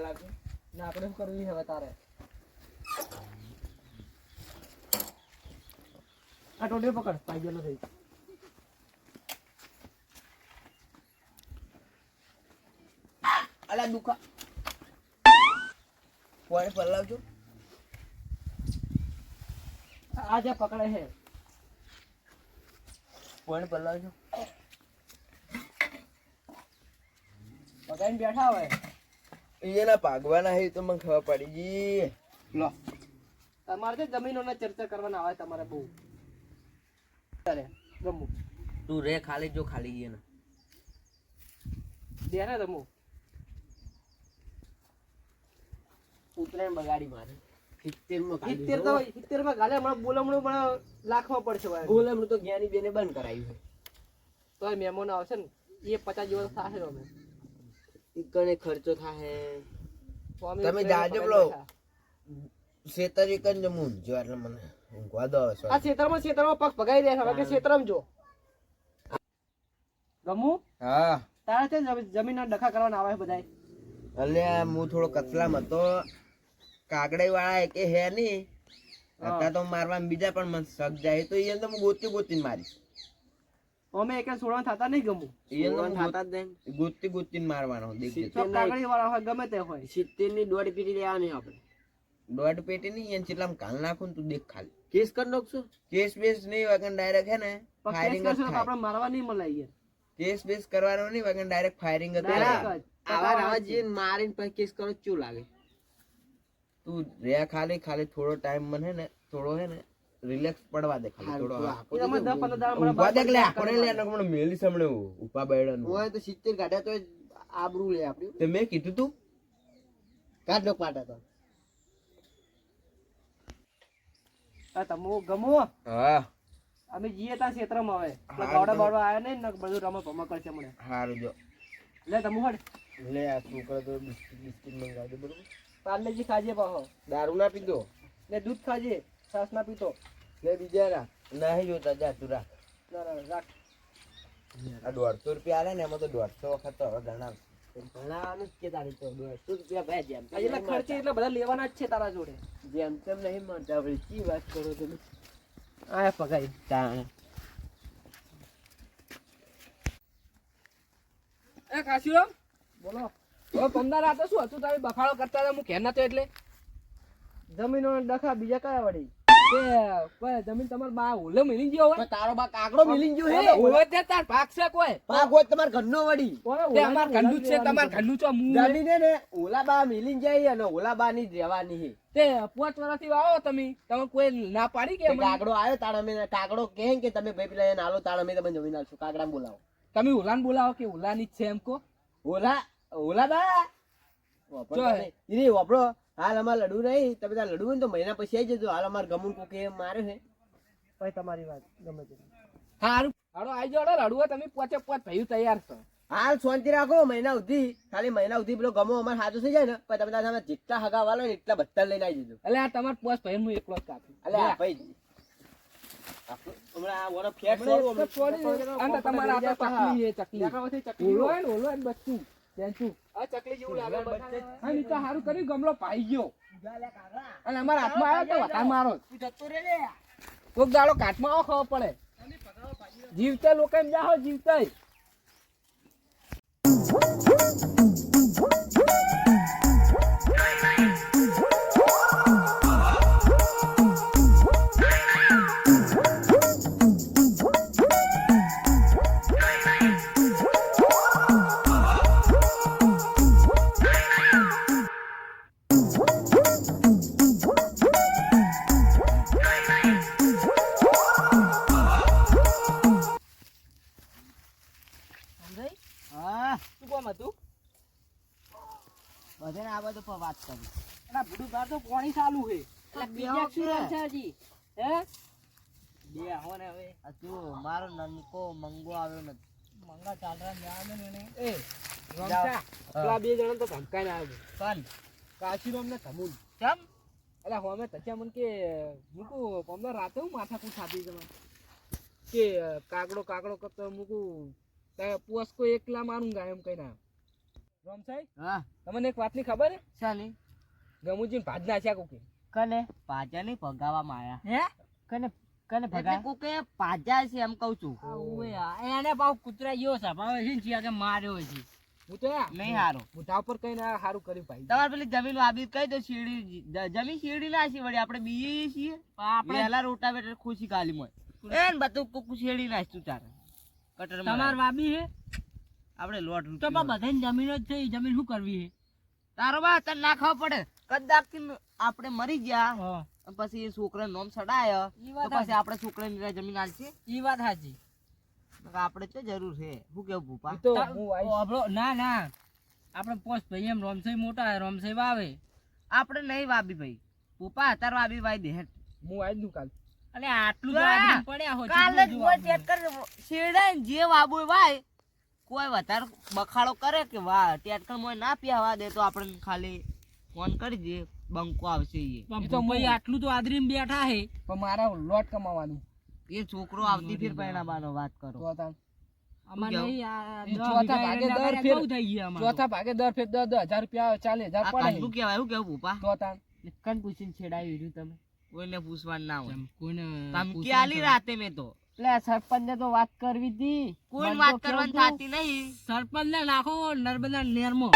લાવજો ને આપણે શું કરવું હવે તારે? આ ટોટીઓ પકડ પાઈ ગયેલો થઈ. અલા દુખા. પોઈન્ટ પલાવજો. આ જે પકડે છે. પોઈન્ટ પલાવજો. પકડીને બેઠા હોય. એના ભાગવાના હે તો મને ખબર પડી ગઈ. લો. તમારે જમીનોના ચર્ચા કરવાના આવે તમારે બહુ. ચાલે ગમું તું રે ખાલી જો ખાલી ગઈ ને દે ને રમું ઉતરાયણ બગાડી મારે. સિત્તેર તો સિત્તેરમાં ગાલે હમણાં બોલમણું પણ લાખમાં પડશે ભાઈ. તો જ્ઞાની બેને બંધ કરાયું છે. તો મહેમાનો આવશે ને એ પચાસ જેવો થશે અમે. ઈકણે ખર્ચો થાય તમે જાજો પેલો. શેતર એક જ જમું જો એટલે મને ઊંઘવા દો આ શેતરમાં શેતરમાં પગ ભગાઈ રહ્યા છે કે ખેતરમાં જો. ગમુ? હા. તારા છે જમી- જમીનના ડખા કરવાના આવે બધા એટલે હું થોડો કચલા હતો. કાગડાઈ વાળા એકે હે નહીં. અત્યારે હતા તો મારવા બીજા પણ મને શક જાય. તો એ તો હું ગોતી ગોતી મારી અમે એક સોળવા થતા નહીં ગમું. સોળણ થતા જ નહીં. ગુત્તી ગુત્તી મારવાનો દેખજે કાગળી વાળા હોય ગમે તે હોય. સિત્તેરની દોઢ પેટી લેવાની આપણે. દોઢ પેટી નહીં એને ચેટલા કાલ નાખું તું દેખ ખાલી. કેસ કરી નાખશું? કેસ બેસ નહીં વગર ડાયરેક્ટ હે ને ફાયરિંગ કરશો તો આપણે મારવા નહીં મળે યાર કેસ બેસ કરવાનો નહીં વગર ડાયરેક્ટ ફાયરિંગ જ આવા આવા જે મારીને પછી કેસ કરો ચું લાગે? તું રે ખાલી ખાલી થોડો ટાઈમ મને હે ને થોડો હે ને રિલેક્સ પડવા દે ખાલી થોડો આપણે લે મને મેલી સાંભળે ઉપા બેડન હોય તો સિત્તેર ગાડ્યા તો આબરૂ લે આપડ્યું તે મેં કીધું તું? કાઢ લો પાટા તો. આ તમો ગમો? હા. અમે જીએ ત્યાં ક્ષેત્રમાં હવે. ગાવડા બાવડા આયા ને બધું રમા ભમા કરશે મને. હારું જો. લે તમો હડ. લે આ છોકરા તો બિસ્કિટ બિસ્કિટ મંગાવી દે બરોબર? પાર્લેજી ખાજે પાહો. દારૂ ના પીધો? ને દૂધ ખાજે. છાસ ના પીતો. લે બીજા રા નહીં જોતા જા તું રાખ. ના, ના, રાખ. આ દોઢસો રૂપિયા આલે ને એમાં તો દોઢસો વખત તો હવે ગણાવ. ભણાવવાનું જ કે તારી તો. દોઢસો રૂપિયા ભાઈ જેમ એટલે ખર્ચે એટલે બધા લેવાના જ છે તારા જોડે. જેમ તેમ નહીં મળતા આપણે ચી વાત કરો તમે? આ પગાઈ. તાણે. એ કાશીરામ બોલો. હવે પંદર રાતે શું હતું? તારી બફાળો કરતા હતા હું ઘેર નતો એટલે. જમીનો ડખા બીજા કયા વળી? જમીન તમાર બા ઓલે મિલી ગયો હોય. તારો બા કાકડો મિલી ગયો હે. ઓલે તે તાર ભાગ છે કોઈ. પાક હોય તમાર ઘરનો વળી તે અમાર ઘરનું છે તમાર ઘરનું છો મું. જમીને ને ઓલા બા મિલી જાય અને ઓલા બા ની રહેવાની હે. તે પાંચ વર્ષથી વાવો તમે. તમે કોઈ ના પાડી કે કાકડો આવ્યો તાણ અમે કાકડો કહે કે તમે ભાઈ પેલા એને આલો તાણ અમે તમને જમીન આલશું કાકડા બોલાવો. તમે ઉલાન બોલાવો કે ઉલાની જ છે એમ કો ઓલા ઓલા બા. વાપરો. હાલ અમારે લડવું નહીં. તમે ત્યાં લડવું ને તો મહિના પછી આવી જજો. હાલ અમાર ગમુન કોકે મારે છે ભાઈ તમારી વાત ગમે તે. હારું. હાડો આવી જાવ હાડો રડવું તમે પોચે પોચ થયું તૈયાર છો. હાલ શાંતિ રાખો મહિના સુધી. ખાલી મહિના સુધી પેલો ગમો અમારે સાચો થઈ જાય ને પછી તમે તમે જેટલા હગા વાળો ને એટલા બધા લઈને આવી જજો. એટલે આ તમારે પોચ ભાઈ હું એકલો જ કાપી. અલે આ ભાઈ હમણાં આ ફેટ તમારે ચકલી ચકલી. ઓલો હોય ને, ઓલો હા, હારું કર્યું, ગમલો પાઈ ગયો. અને અમારા હાથમાં આવ્યો તો વધારે મારો. કોક દાડો કાટમાં આવો ખબર પડે. જીવતા લોકો એમ જાઓ જીવતે. પર વાત કરી. એના ભૂડું બાર તો પાણી ચાલુ છે. એટલે બીજા શું? છે હજી? હે? બે આવો ને હવે. આ તું મારો નનકો મંગો આવ્યો નથી. મંગા ચાલરા ને એ રમતા. પેલા બે જણા તો ધમકાઈને આવ્યો કન કાશીરામ અમને ધમુલ કેમ? એટલે હોમે તચ્યા મને કે મૂકું અમને રાતે હું માથા કૂટ ખાધી તમે કે કાગડો કાગડો કરતો મૂકું પોસ કો એકલા મારું એમ કઈ ના રોમસાઈ હા. તમને એક વાતની ખબર હે ચાલી ગમુજી ભાજ નાખ્યા કોકે? કને? પાજા નહીં ભગાવા માયા હે? કને? કને એટલે કોકે પાજા છે એમ કહું છું. એને પાવ કૂતરા યો સાભાવે છે ને કે માર્યો છે. હું તો નહીં હારો. મોઢા ઉપર કઈ ના સારું કર્યું ભાઈ તમારે પેલી જમીન વાબી કઈ દો શીડી જમીન શીડી ના છે વળી આપણે બીએ છીએ. આપણે હેલા રોટા બેટર ખુશી કાલી મોય. એ ને બધું કોક શેડી નાખતું તારે. કટર તમાર વાબી હે આપણે લોટ તો બધાની જમીન જ છે જમીન શું કરવી તારો બા તને નાખવા પડે. કદાચ આપણે મરી ગયા પછી એ છોકરા નોમ સડાય તો પછી આપણે છોકરાની જમીન આલશે? ઈ વાત સાચી. આપણે તો જરૂર છે. શું કેવું ભૂપા? તો આપણો ના ના. આપણે પોસ્ટ ભાઈ એમ રોમસાઈ મોટા રોમસાઈ વાવે. આપણે નહીં વાબી ભાઈ. ભૂપા તાર વાબી ભાઈ દે. હું આવી દઉં કાલ. અને આટલું પડ્યા હોય કાલે જ ચીટલું કોઈ કર. શેરડાય જે વાબુ વાય કોઈ વધારે બખાડો કરે કે વાહ ટેટકર મોય ના પીવા દે તો આપણે ખાલી ફોન કરી દે બંકો આવશે એ તો મય આટલું તો આદરીમ બેઠા હે. પણ મારા લોટ કમાવાનું. એ છોકરો આવતી ફેર પરણાવવાનો વાત કરો. તો ચોથા ભાગે દર ફેર ચોથા ભાગે દર ફેર દસ દસ હજાર રૂપિયા ચાલે હજાર આ પડે. કાચનું કહેવાય શું કેવું ભૂપા તો તાન કન પૂછીને છેડાવી રહ્યું તમે. કોઈને પૂછવાનું ના હોય. કોઈને રાતે મેં તો? એટલે સરપંચ તો વાત કરવી હતી કોઈ વાત કરવાની થતી નહીં. સરપંચ ને નાખો નર્મદા નેરમાં.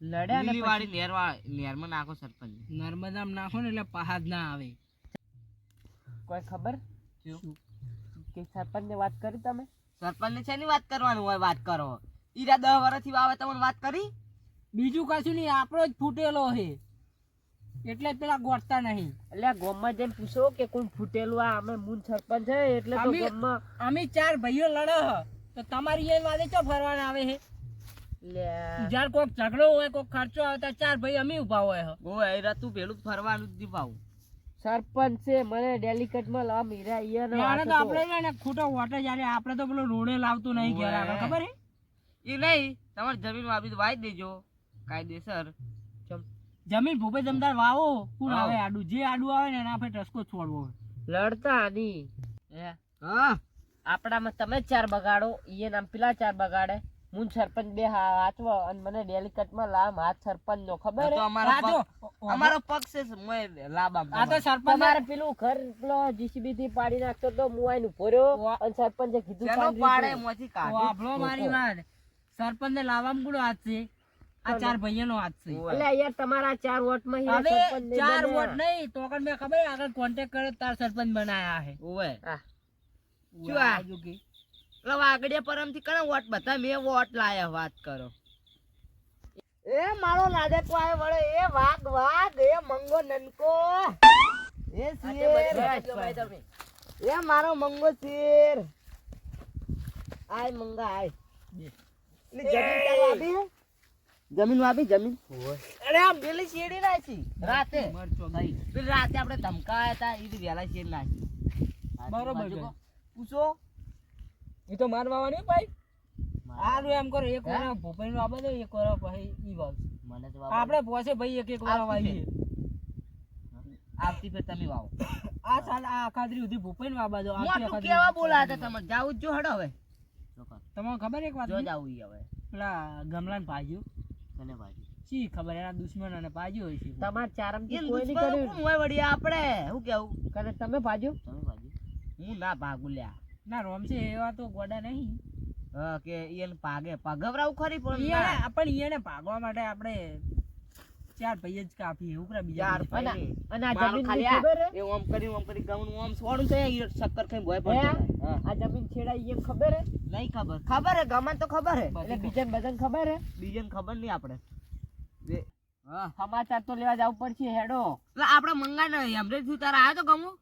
લડ્યા ને લીલી વાળી નેરવા નેરમાં નાખો સરપંચ નર્મદામાં નાખો ને એટલે પહાડ ના આવે. કોઈ ખબર? કે સરપંચને વાત કરી તમે? સરપંચ ને શેની વાત કરવાનું હોય વાત કરો. ઈરા દસ વર્ષથી વાવે તમને વાત કરી? બીજું કશું નહીં આપણો જ ફૂટેલો છે. એટલે પેલા ગોતતા નહીં. એટલે ગોમમાં જઈને પૂછો કે કોણ ફૂટેલું આ? અમે મૂન સરપંચ છે એટલે તો ગોમમાં અમે ચાર ભાઈઓ લડે તો તમારી એ વાદે ચો ફરવાના આવે છે લે જ્યારે કોઈક ઝઘડો હોય કોઈક ખર્ચો આવે તો ચાર ભાઈ અમે ઊભા હોય હ. ઓય ઈરા તું પેલું ફરવાનું જ દીપાવું સરપંચ છે મને ડેલિકેટમાં લાવ મીરા ઈયર આને તો. આપણે ને ખોટો વોટર જ્યારે આપણે તો પેલો રોડે લાવતું નહીં ઘેર આગળ ખબર હે? એ નહીં તમારી જમીન વાવી તો વાવી દેજો. કાયદેસર. જમીન ભૂપે જમદાર વાવો. કોણ આવે આડુ? જે આડુ આવે ને એના આપણે ટસકો છોડવો લડતા આની હા? આપણામાં તમે ચાર બગાડો ઈએ નામ પેલા ચાર બગાડે. હું સરપંચ બે હાચવો અને મને ડેલિકેટમાં લામ હાથ સરપંચ નો ખબર અમારો પગ છે લાંબા આ તો સરપંચ મારે પેલું ઘર પેલો જીસીબી થી પાડી નાખતો તો હું આઈને ભર્યો રહ્યો અને સરપંચે કીધું પાડે. મોથી વાપરો મારી વાત. સરપંચ ને લાવવામાં કોનો હાથ છે? આ ચાર ભાઈઓનો હાથ છે. એટલે યાર તમારા ચાર વોટમાં હવે ચાર વોટ નહીં તો કણ મેં ખબર આગળ કોન્ટેક્ટ કરે તાર સરપંચ બનાયા હે. ઓવે હા. શું આ? એટલે વાગડિયા પરમથી કણ વોટ બધા મેં વોટ લાયા વાત કરો. એ મારો લાડે તો આય વળે એ વાઘ વાઘ એ મંગો નનકો. એ શેર. એ મારો મંગો શેર. આય મંગા આય. ને જમીન તાર વાપી હે? જમીન વાપી જમીન. અરે આમ પેલી શેરડી નાખી. રાતે. પેલી રાતે આપણે ધમકાયા હતા એ વેલા શેર નાખી. બરોબર. પૂછો. એ તો માર વાવા નહીં ભાઈ. આનું એમ કરો એક વાર ભોપાઈ નું આપે એક વાર ભાઈ ઈ વાવ મને તો આપણે પોસે ભાઈ એક એક વાર વાવીએ. આવતી ફેર તમે વાવો. આ સાલ આ આખાદરી સુધી ભોપાઈ નું આપા દો મોટું કેવા બોલા હતા તમે જાવું જ હડો હવે. તમને ખબર? એક વાત જો જાવું ઈ હવે. પેલા ગમલા ને પાજ્યું કને શી ખબર? એના દુશ્મન અને પાજ્યું હોય છે. તમારા ચારમથી કોઈ નહીં કર્યું હું હોય વળી આપણે? હું કેવું? કરે તમે ભાજો તમે બાજુ હું ના ભાગું લ્યા. ના રોમશે એવા તો ગોડા નહીં. કે એને પાગે પગવરાવું ખરી પણ. પણ ઈયણે ભાગવા માટે આપણે ચાર ભાઈ જ કાપી એવું કરે બીજા ચાર. ભાઈ અને આ જમીન ખાલી ખબર એ ઓમ કરી ઓમ કરી ગમનું ઓમ છોડું છે શક્કર ખાઈ ભોય પડતો. હા. આ જમીન છેડાઈ એમ ખબર હે? નહીં ખબર. ખબર હે? ગમન તો ખબર હે? એટલે બીજન બજન ખબર હે? બીજન ખબર નહીં આપણે. હા. સમાચાર તો લેવા જવું પડશે હેડો. એટલે આપણે મંગા ને એમરેજથી તારા આવ્યો તો ગમું?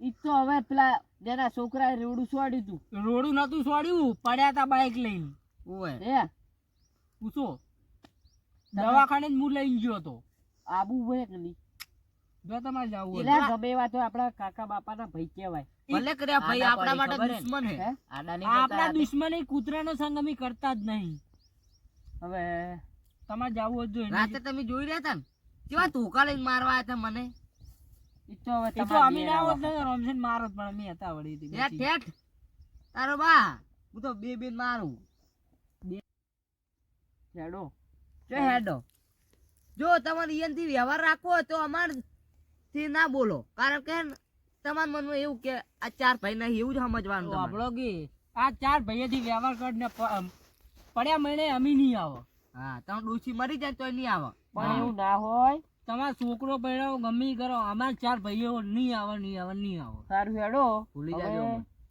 ઈ તો હવે પેલા જેના છોકરાએ રોડું છોડ્યું તું. રોડું નતું છોડ્યું પડ્યા તા બાઇક લઈને. ઓય હે? પૂછો. દવાખાને જ હું લઈ ગયો હતો. આબુ હોય કે નહીં? જો તમારે જવું એલા ગમે એવા તો આપણા કાકા બાપાના ભાઈ કહેવાય. ભલે કર્યા ભાઈ આપણા માટે દુશ્મન હે? આપણા દુશ્મન કૂતરાનો સંગ અમે કરતા જ નહીં. હવે તમારે જવું જ જોઈએ રાતે તમે જોઈ રહ્યા હતા ને? કેવા ધોકા લઈને મારવા આવ્યા હતા મને? એ તો અમે ના હોત ને રોમશન મારો પણ અમે હતા વળી તે ઠેઠ તારો બા હું તો બે બેન મારું. હેડો. જો હેડો. જો તમારે ઈયનથી વ્યવહાર રાખવો તો અમારથી ના બોલો. કારણ કે તમારા મનમાં એવું કે આ ચાર ભાઈ નહીં એવું જ સમજવાનું. આપણો કે આ ચાર ભાઈઓથી વ્યવહાર કરીને પડ્યા મહિને અમી નહીં આવો. હા તમે ડોશી મરી જાય તો નહીં આવો. પણ એવું ના હોય. તમારો છોકરો પડ્યો ગમી કરો અમાર ચાર ભાઈઓ નહીં આવે નહીં આવે નહીં આવો. સારું હેડો. ભૂલી જાજો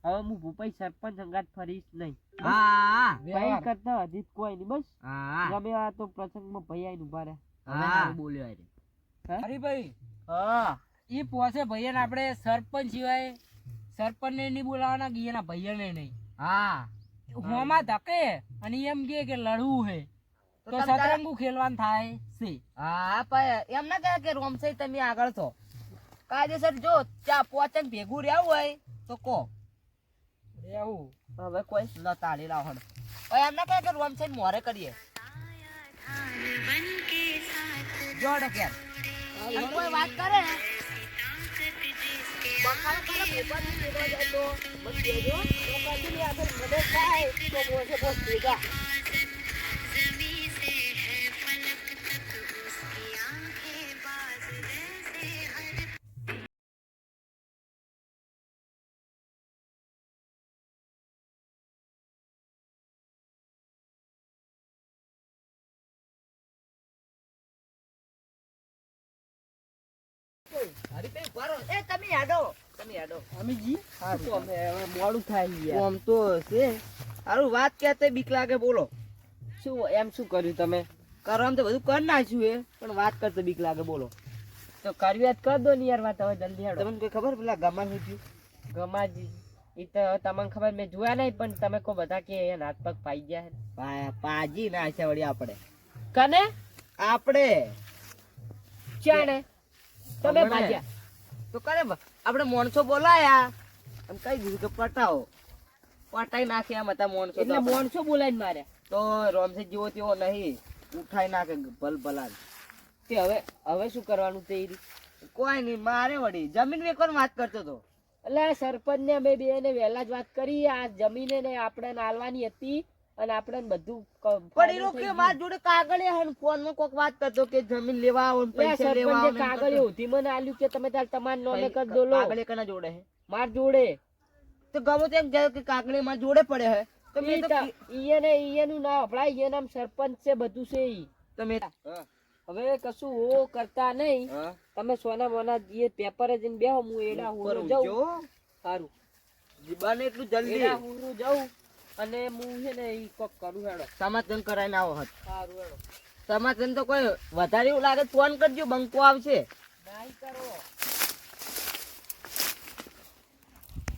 હવે હું ભૂપાઈ સરપંચ અંગાત ફરીશ નહીં. હા. ભાઈ કરતા હજી કોઈ નહીં બસ. હા. ગમે આ તો પ્રસંગમાં ભાઈ આવીને ઊભા રહે. હા. બોલ્યો અરે ભાઈ હા. એ પોસે ભાઈને આપણે સરપંચ સિવાય સરપંચને નહીં બોલાવાના કે એના ભાઈઓને નહીં. હા. હોમાં ધકે અને એમ કે કે લડવું હે. તો સતરંગુ ખેલવાનું થાય છે. હા પણ એમ ના કહે કે રોમસે તમે આગળ છો. કાયદેસર જો ચા પોચન ભેગું રહેવું હોય તો કો એવું હવે કોઈ ન તાળી લાવો હણ. હવે એમ ના કહે કે રોમસે મોરે કરીએ. જોડે કે. કોઈ વાત કરે? બખાડો કરે, બસ ભેગા. એ તમે હેડો. તમે હેડો. અમે હવે મોડું થાય આમ તો છે હારું વાત કહેતે બીક લાગે બોલો. શું એમ શું કર્યું તમે? કરવા તો બધું કરી નાખ્યું એ પણ વાત કરતે બીક લાગે બોલો. તો કર્યું કર દો ને યાર વાત હવે જલ્દી હેડો. તમને કોઈ ખબર? પેલા ગમાન શું થયું? ગમાજી ઈ તો તમને ખબર મેં જોયા નહીં પણ તમે કહો બધા કે એના હાથ પગ પાઈ ગયા પાજી ના છે વળી આપણે. કને? આપણે. ચાણે તમે ભાજ્યા તો કરે આપણે મોણસો બોલાયા. એમ કઈ દીધું કે પટાવો. પટાઈ નાખ્યા એમ હતા મોણસો એટલે મોણસો બોલાવીને માર્યા. તો રોમસી જેવો તેવો નહીં. ઉઠાઈ નાખે ભલ ભલા તે હવે હવે શું કરવાનું તે? કોઈ નહીં મારે વળી. જમીન વેકવાની વાત કરતો તો. એટલે સરપંચ ને અમે બે ને વહેલા જ વાત કરી. આ જમીને આપણે નાલવાની હતી. અને આપણે બધું પણ એ લોકો મારા જોડે કાગળ હે ફોનમાં કોક વાત કરતો કે જમીન લેવા આવો ને પૈસા લેવા આવો ને કાગળ. ઉધી મને આલ્યું કે તમે તાર તમાર નોમે કર દો લો કાગળ કના જોડે હે? માર જોડે. તો ગમો તેમ કહે કે કાગળમાં જોડે પડે હે. તો મે તો ઈયને ઈયનું ના વપરાય ઈયે નામ સરપંચ છે બધું છે ઈ. તમે હવે કશું ઓ કરતા નહીં. તમે સોના મોના જે પેપર જઈને બેહો હું એડા હું જાઉં. સારું બને એટલું જલ્દી. હું જાઉં. અને હું છે ને એ કોક કરું હેડો. સમાધાન કરાવીને આવો હત સારું હેડો. સમાધાન તો કોઈ વધારે એવું લાગે ફોન કરજો બંકો આવશે. નાઈ કરો.